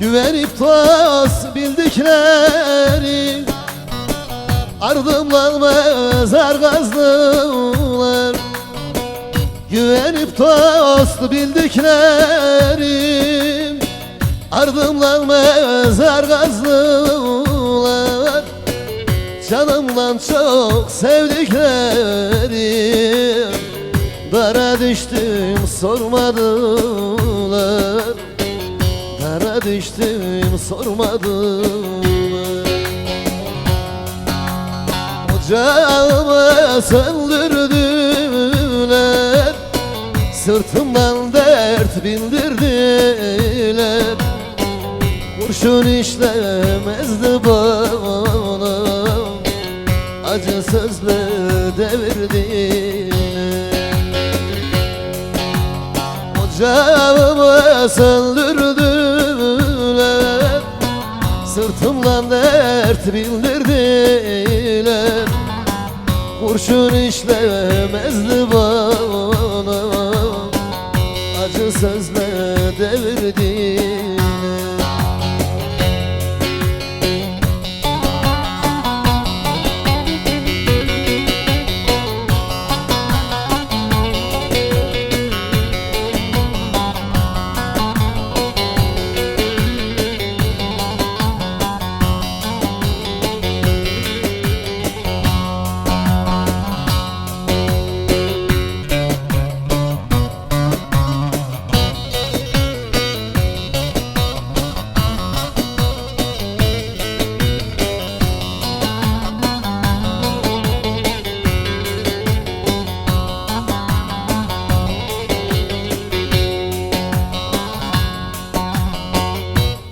Güvenip dost bildikleri Ardımdan mezar kazdılar Güvenip dost bildiklerim Ardımdan mezar kazdılar Canımdan çok sevdiklerim Dara düştüm sormadılar Düştüm sormadılar Ocağımı söndürdüler Sırtımdan dert bindirdiler. Kurşun işlemezdi bana Acı sözle devirdiler. Ocağımı söndürdüler dert bildirdiler Kurşun işlemezdi bana. Acı sözle devirdiler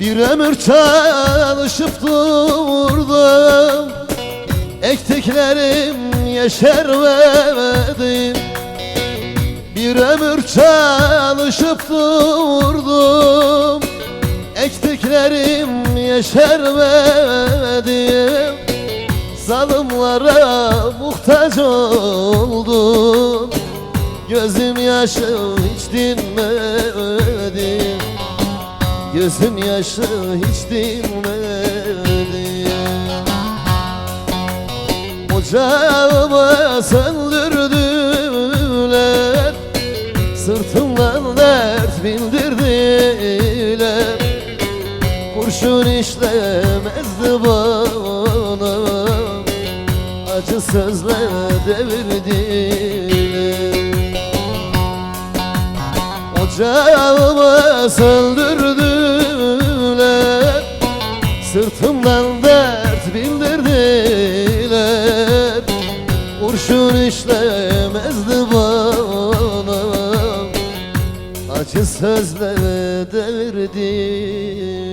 Bir ömür çalışıp durdum. Ektiklerim yeşermedi Bir ömür çalışıp durdum. Ektiklerim yeşermedi Zalimlara muhtaç oldum. Gözüm yaşı hiç dinmedi Gözüm yaşı hiç dinmedi. Ocağımı söndürdüler Sırtımdan dert bindirdiler Kurşun işlemezdi bana Acı sözle devirdiler Ocağımı söndürdüler Kurşun işlemezdi bana. Acı sözle devirdiler